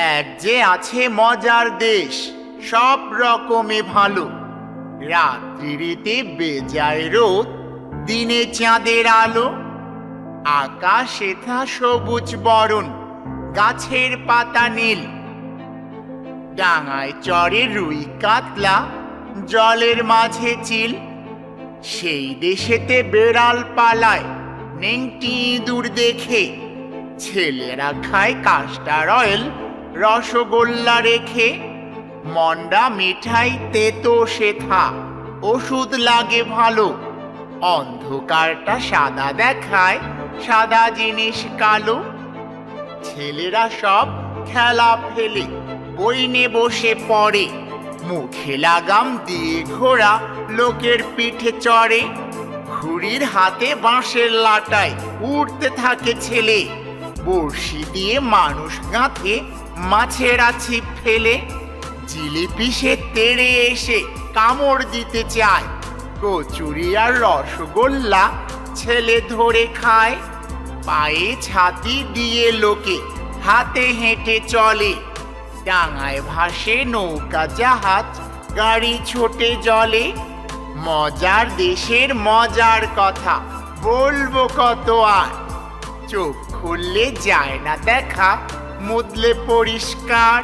এক যে আছে মজার দেশ, সব রকমে ভালো। রাত্রিতে বেজায় রোদ, দিনে চাঁদের আলো। আকাশ এথা সবুজ বরণ, গাছের পাতা নীল। ডাঙায় চড়ে রুই কাতলা, জলের মাঝে চিল। সেই দেশেতে বেড়াল পালায়, নেংটি ইঁদুর দেখে। ছেলেরা খায় কাস্টার অয়েল রসগোল্লা রেখে, মন্ডা মিঠাই তেতো শেথা ওষুধ লাগে ভালো। অন্ধকারটা সাদা দেখায়, সাদা জিনিস কালো। ছেলেরা সব খেলা ফেলে বইনে বসে পড়ে। মুখে লাগাম দিয়ে ঘোড়া লোকের পিঠে চড়ে। ঘুড়ির হাতে বাঁশের লাটায় উড়তে থাকে ছেলে। বড়শি দিয়ে মানুষ গাঁথে, মাছের ছিপ ফেলে। জিলিপি সে তেড়ে এসে কামড় দিতে চায়। কচুরি আর রসগোল্লা ছেলে ধরে খায়। পায়ে ছাতি দিয়ে লোকে হাতে হেঁটে চলে। ডাঙায় ভাসে নৌকা জাহাজ, গাড়ি ছোটে জলে। মজার দেশের মজার কথা বলব কত আর? চোখ খুললে যায় না দেখা মুদলে পরিষ্কার।